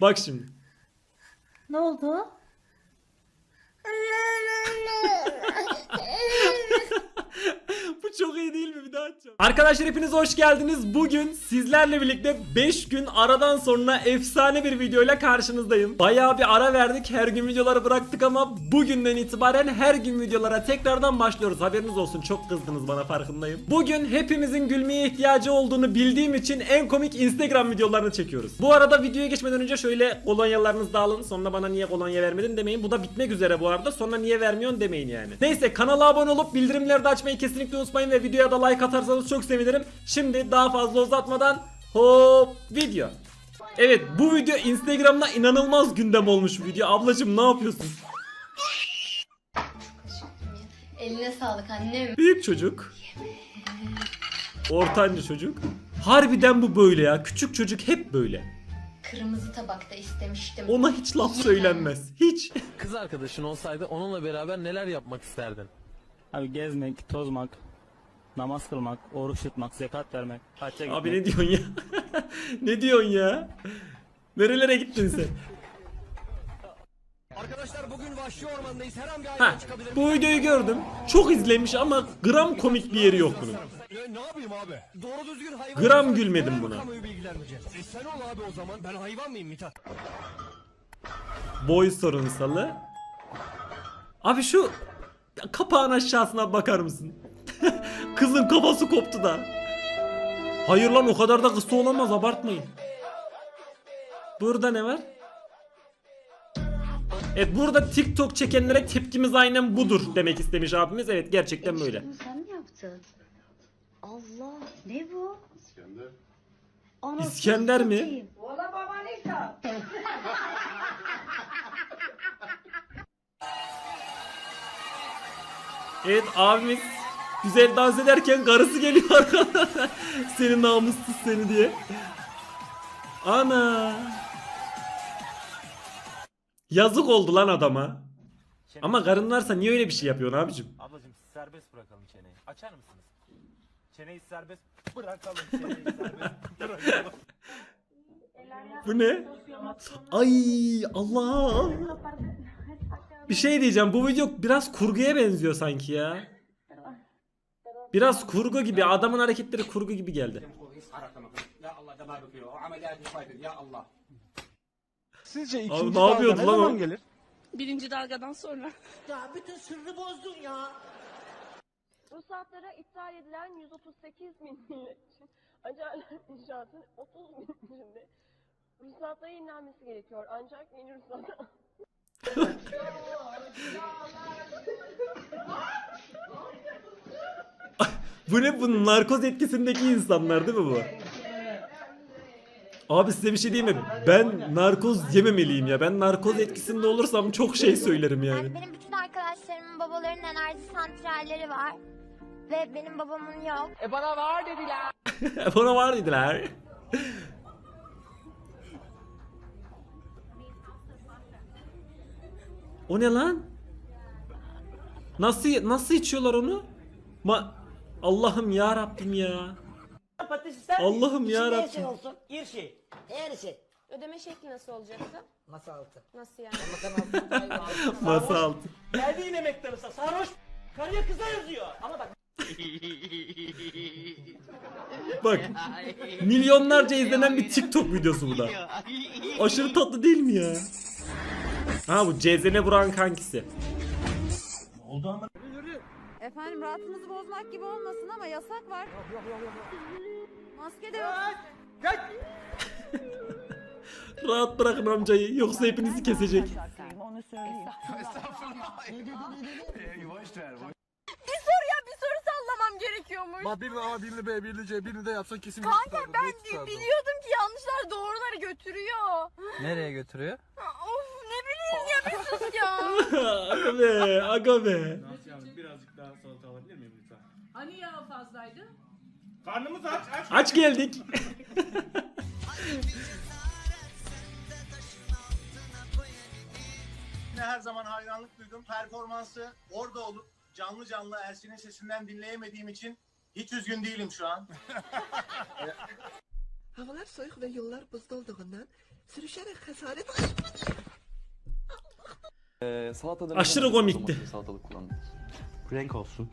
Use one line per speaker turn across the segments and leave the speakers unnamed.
Bak şimdi.
Ne oldu?
Çok iyi değil mi? Bir daha açacağım. Arkadaşlar hepiniz hoş geldiniz. Bugün sizlerle birlikte 5 gün aradan sonra efsane bir videoyla karşınızdayım. Bayağı bir ara verdik. Her gün videoları bıraktık ama bugünden itibaren her gün videolara tekrardan başlıyoruz. Haberiniz olsun. Çok kızdınız bana farkındayım. Bugün hepimizin gülmeye ihtiyacı olduğunu bildiğim için en komik Instagram videolarını çekiyoruz. Bu arada videoya geçmeden önce şöyle kolonyalarınızı da alın. Sonra bana niye kolonya vermedin demeyin. Bu da bitmek üzere bu arada. Sonra niye vermiyorsun demeyin yani. Neyse kanala abone olup bildirimleri de açmayı kesinlikle unutmayın ve videoya da like atarsanız çok sevinirim. Şimdi daha fazla uzatmadan hop video. Evet bu video Instagram'da inanılmaz gündem olmuş bir video. Ablacım ne yapıyorsun?
Eline sağlık annem.
Büyük çocuk. Ortanca çocuk. Harbiden bu böyle ya. Küçük çocuk hep böyle.
Kırmızı tabakta istemiştim.
Ona hiç laf söylenmez. Hiç.
Kız arkadaşın olsaydı onunla beraber neler yapmak isterdin?
Abi gezmek, tozmak, namaz kılmak, oruç tutmak, zekat vermek, hacca gitmek.
Abi ne diyorsun ya? ne diyorsun ya? Nerelere gittin sen?
Arkadaşlar bugün vahşi ormandayız. Her an bir
Ha, bu videoyu gördüm. Çok izlemiş ama gram komik bir yeri yok bunun.
ne yapayım abi? Doğru düzgün hayvan...
Gram gülmedim buna.
Kamuoyu. E sen ol abi o zaman. Ben hayvan mıyım Mithat?
Boy sorunsalı. Abi şu kapağın aşağısına bakar mısın? Kızın kafası koptu da. Hayır lan o kadar da kısa olamaz abartmayın. Burada ne var? Evet burada TikTok çekenlere tepkimiz aynen budur demek istemiş abimiz. Evet gerçekten böyle.
Bunu sen mi yaptın? Allah ne bu? İskender.
İskender mi? Evet abimiz güzel dans ederken karısı geliyor arkadan. seni namussuz seni diye. Ana. Yazık oldu lan adama. Ama karın varsa niye öyle bir şey yapıyorsun abicim?
Ablacım serbest bırakalım çeneyi. Açar mısınız? Çeneyi serbest bırakalım. Çeneyi serbest bırakalım.
Bu ne? Ay Allah. Bir şey diyeceğim. Bu video biraz kurguya benziyor sanki ya. Biraz kurgu gibi. Adamın hareketleri kurgu gibi geldi.
Sizce
Abi
ikinci
ne
dalga
yapıyordu
ne
lan
zaman
o?
gelir?
Birinci dalgadan sonra.
Ruhsatlara iptal edilen 138 bin milletçi Acarlar İnşaat'ın 30 bin içinde ruhsatlara yenilenmesi gerekiyor. Ancak yeni ruhsatlar
Bu ne bu narkoz etkisindeki insanlar değil mi bu? Abi size bir şey diyeyim mi? Ben narkoz yememeliyim ya. Ben narkoz etkisinde olursam çok şey söylerim yani.
Benim bütün arkadaşlarımın babalarının enerji santralleri var. Ve benim babamın yok.
Bana var dediler. O ne lan? Nasıl nasıl içiyorlar onu? Ma Allah'ım ya Rabbim ya. Allah'ım ya Rabbim.
Ödeme şekli nasıl olacaktı?
Masa altı.
Nasıl yani?
Masa altı.
Geldiğin emekler ise sarhoş karıya kıza yazıyor. Ama bak
Bak milyonlarca izlenen bir TikTok videosu bu da. Aşırı tatlı değil mi ya? Ha bu cezene vuran kankisi.
Efendim rahatınızı bozmak gibi olmasın ama yasak var. Maske de yok.
Rahat bırakın amcayı yoksa hepinizi kesecek.
Bir soru ya bir soru sallamam gerekiyormuş.
Bak birini A, birini B, birini C, birini de yapsan kesin
Kanka ben biliyordum ki yanlışlar doğruları götürüyor.
Nereye götürüyor?
Of ne bileyim ya bir sus ya.
aga be aga be.
Hani yağ fazlaydı?
Aç geldik.
her zaman hayranlık duydum. Performansı orada olup canlı canlı Ersin'in sesinden dinleyemediğim için hiç üzgün değilim şu an.
Havalar soyuq ve yollar buzda olduğundan sürüşerek hasaret
Ee, salataların
Aşırı komikti.
Salatalık kullandım.
Renk olsun.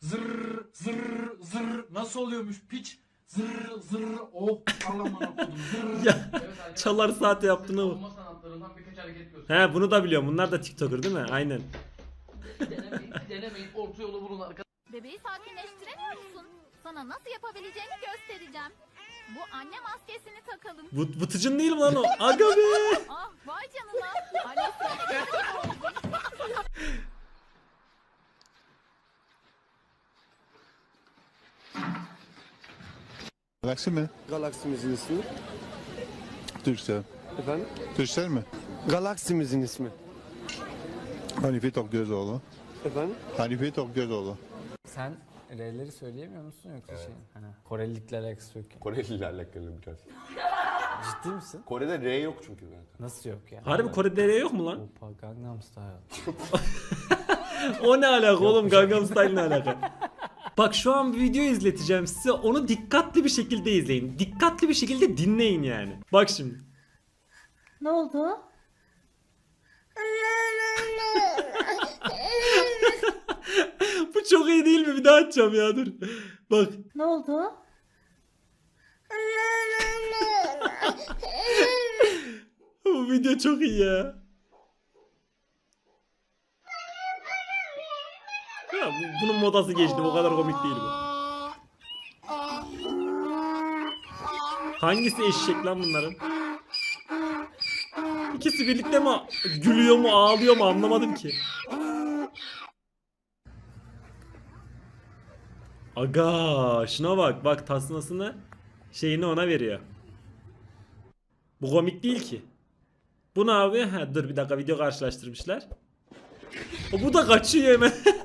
Zırr zırr zırr nasıl oluyormuş piç? Zırr zırr oh kodum zırr.
ya çalar saat yaptığını bak.
sanatlarından birkaç hareket göster.
He bunu da biliyorum. Bunlar da TikToker değil mi? Aynen.
denemeyin, denemeyin. Orta yolu bulun arkadaşlar.
Bebeği sakinleştiremiyor musun? Sana nasıl yapabileceğimi göstereceğim. Bu anne maskesini takalım.
Bu Vıtıcın değil mi lan o? Aga be.
Ah vay canına. Annesiyle
Galaksi mi?
Galaksimizin ismi.
Türksel.
Efendim?
Türksel mi?
Galaksimizin ismi.
Hanife Tokgözoğlu.
Efendim?
Hanife Tokgözoğlu.
Sen R'leri söyleyemiyor musun yoksa şey? Hani Korelilikle alakası yok.
Koreliyle alakalı biraz.
Ciddi misin?
Kore'de R yok çünkü zaten.
Nasıl yok ya?
Harbi Kore'de R yok mu lan?
Opa Gangnam Style.
O ne alaka oğlum Gangnam Style ne alaka? Bak şu an bir video izleteceğim size. Onu dikkatli bir şekilde izleyin. Dikkatli bir şekilde dinleyin yani. Bak şimdi.
Ne oldu?
Bu çok iyi değil mi? Bir daha açacağım ya dur. Bak.
Ne oldu?
Bu video çok iyi ya. Ya bu- bunun modası geçti. O kadar komik değil bu. Hangisi eşek lan bunların? İkisi birlikte mi gülüyor mu ağlıyor mu anlamadım ki. Aga şuna bak bak tasmasını şeyini ona veriyor. Bu komik değil ki. Bu ne abi? Ha, dur bir dakika video karşılaştırmışlar. O bu da kaçıyor hemen.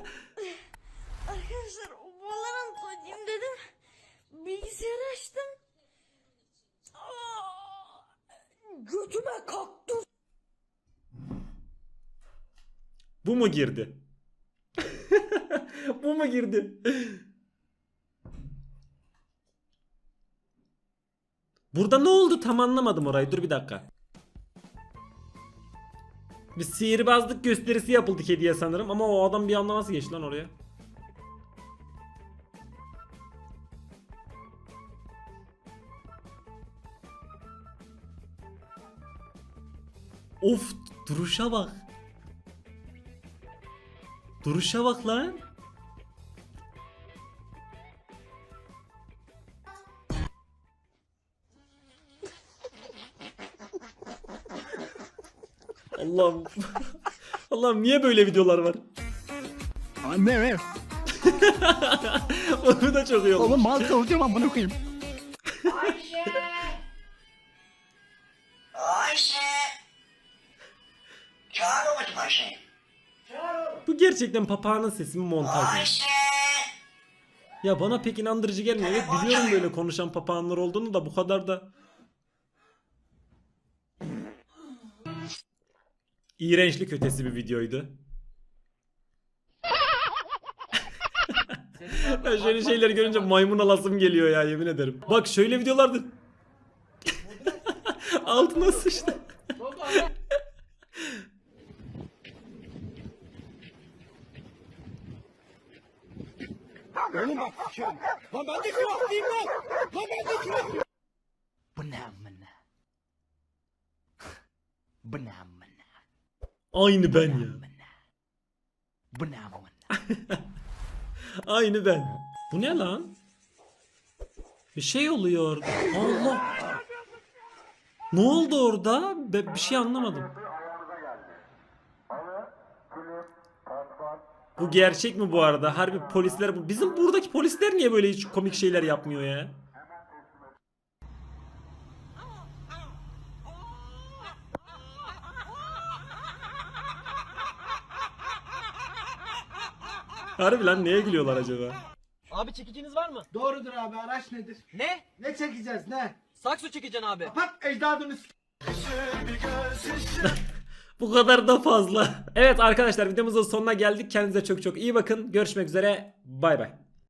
Götüme kalktı.
bu mu girdi? bu mu girdi? Burada ne oldu tam anlamadım orayı. Dur bir dakika. Bir sihirbazlık gösterisi yapıldı kediye sanırım ama o adam bir anda nasıl geçti lan oraya? Of duruşa bak. Duruşa bak lan. Allah'ım. Allah'ım niye böyle videolar var?
Anne ne?
Onu da çok iyi olmuş.
Oğlum mal kavuracağım amına koyayım.
Gerçekten papağanın sesi mi montaj? Ya bana pek inandırıcı gelmiyor. Evet biliyorum böyle konuşan papağanlar olduğunu da bu kadar da İğrençlik ötesi bir videoydu. ben şöyle şeyleri görünce maymun alasım geliyor ya yemin ederim. Bak şöyle videolardı. Altına sıçtı.
Bu ne amına? Bu ne amına?
Aynı ben ya.
Bu ne amına?
Aynı ben. Bu ne lan? Bir şey oluyor. Allah. Ne oldu orada? Ben bir şey anlamadım. Bu gerçek mi bu arada? Harbi polisler bu. Bizim buradaki polisler niye böyle hiç komik şeyler yapmıyor ya? Harbi lan neye gülüyorlar acaba?
Abi çekiciniz var mı?
Doğrudur abi araç nedir?
Ne?
Ne çekeceğiz ne?
Sakso çekeceksin abi.
Pat ecdadını
Bu kadar da fazla. Evet arkadaşlar videomuzun sonuna geldik. Kendinize çok çok iyi bakın. Görüşmek üzere. Bay bay.